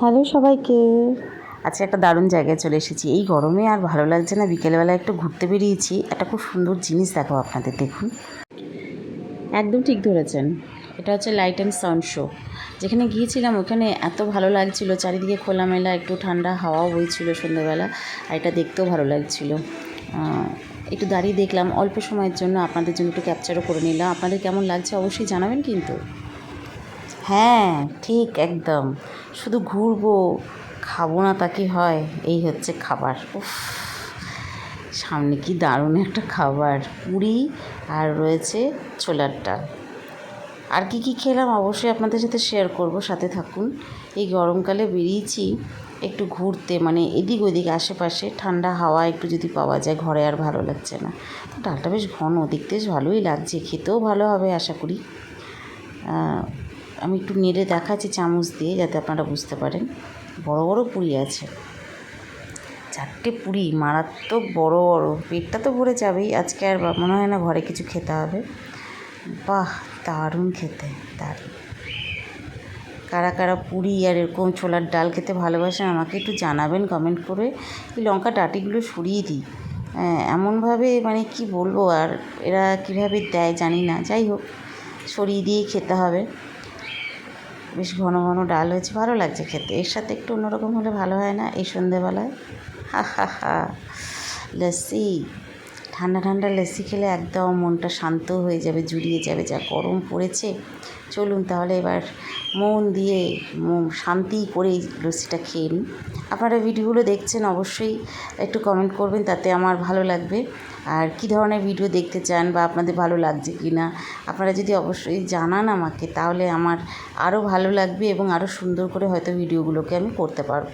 Hello সবাইকে। আচ্ছা একটা দারুণ জায়গায় চলে এসেছি। এই গরমে আর ভালো লাগছে না। বিকেলবেলা একটু ঘুরতে বেরিয়েছি। একটা খুব সুন্দর জিনিস দেখাবো আপনাদের, দেখুন। একদম ঠিক ধরেছেন। এটা হচ্ছে লাইট অ্যান্ড সাউন্ড শো যেখানে গিয়েছিলাম, ওখানে এত ভালো লাগছিল। চারিদিকে খোলামেলা, একটু ঠান্ডা হাওয়াও বইছিল সন্ধ্যেবেলা, আর এটা দেখতেও ভালো লাগছিল। একটু দাঁড়িয়ে দেখলাম। অল্প সময়ের জন্য আপনাদের জন্য একটু ক্যাপচারও করে নিলাম। আপনাদের কেমন লাগছে অবশ্যই জানাবেন কিন্তু। হ্যাঁ ঠিক একদম। শুধু ঘুরবো, খাব না তা কি হয়? এই হচ্ছে খাবার। সামনে কি দারুণ একটা খাবার। পুরি আর রয়েছে ছোলার ডাল। আর কি কি খেলাম অবশ্যই আপনাদের সাথে শেয়ার করব, সাথে থাকুন। এই গরমকালে বেরিয়েছি, একটু ঘুরতে মানে এদিক ওদিক, আশেপাশে ঠান্ডা হাওয়া একটু যদি পাওয়া যায়, ঘরে আর ভালো লাগছে না। ডালটা বেশ ঘন, দেখতে বেশ ভালোই লাগছে, খেতেও ভালো হবে আশা করি। আমি একটু নেড়ে দেখাচ্ছি চামচ দিয়ে যাতে আপনারা বুঝতে পারেন। বড় বড় পুরি আছে। চারটে পুরি মারাত্মক বড় বড়। পেটটা তো ভরে যাবেই। আজকে আর মনে হয় না ঘরে কিছু খেতে হবে। বাহ দারুণ খেতে দারুণ। কারা কারা পুরি আর এরকম ছোলার ডাল খেতে ভালোবাসেন আমাকে একটু জানাবেন কমেন্ট করে। এই লঙ্কা ডাটিগুলো সরিয়ে দিই। হ্যাঁ, এমনভাবে মানে কি বলব আর এরা কীভাবে দেয় জানি না। যাই হোক সরিয়ে দিয়ে খেতে হবে। বেশ ঘন ঘন ডাল হয়েছে, ভালো লাগছে খেতে। এর সাথে একটু অন্যরকম হলে ভালো হয় না? এই সন্ধেবেলায়? হা হা হা। লস্যি ঠান্ডা ঠান্ডা লস্যি খেলে একদম মনটা শান্ত হয়ে যাবে, জুড়িয়ে যাবে, যা গরম পড়েছে। চলুন তাহলে এবার মন দিয়ে শান্তি করে লস্যিটা খেয়ে নিই। আপনারা ভিডিওগুলো দেখছেন অবশ্যই একটু কমেন্ট করবেন, তাতে আমার ভালো লাগবে। আর কী ধরনের ভিডিও দেখতে চান বা আপনাদের ভালো লাগছে কি না, আপনারা যদি অবশ্যই জানান আমাকে, তাহলে আমার আরও ভালো লাগবে এবং আরও সুন্দর করে হয়তো ভিডিওগুলোকে আমি করতে পারব।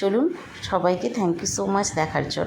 চলুন সবাইকে থ্যাংক ইউ সো মাচ দেখার জন্য।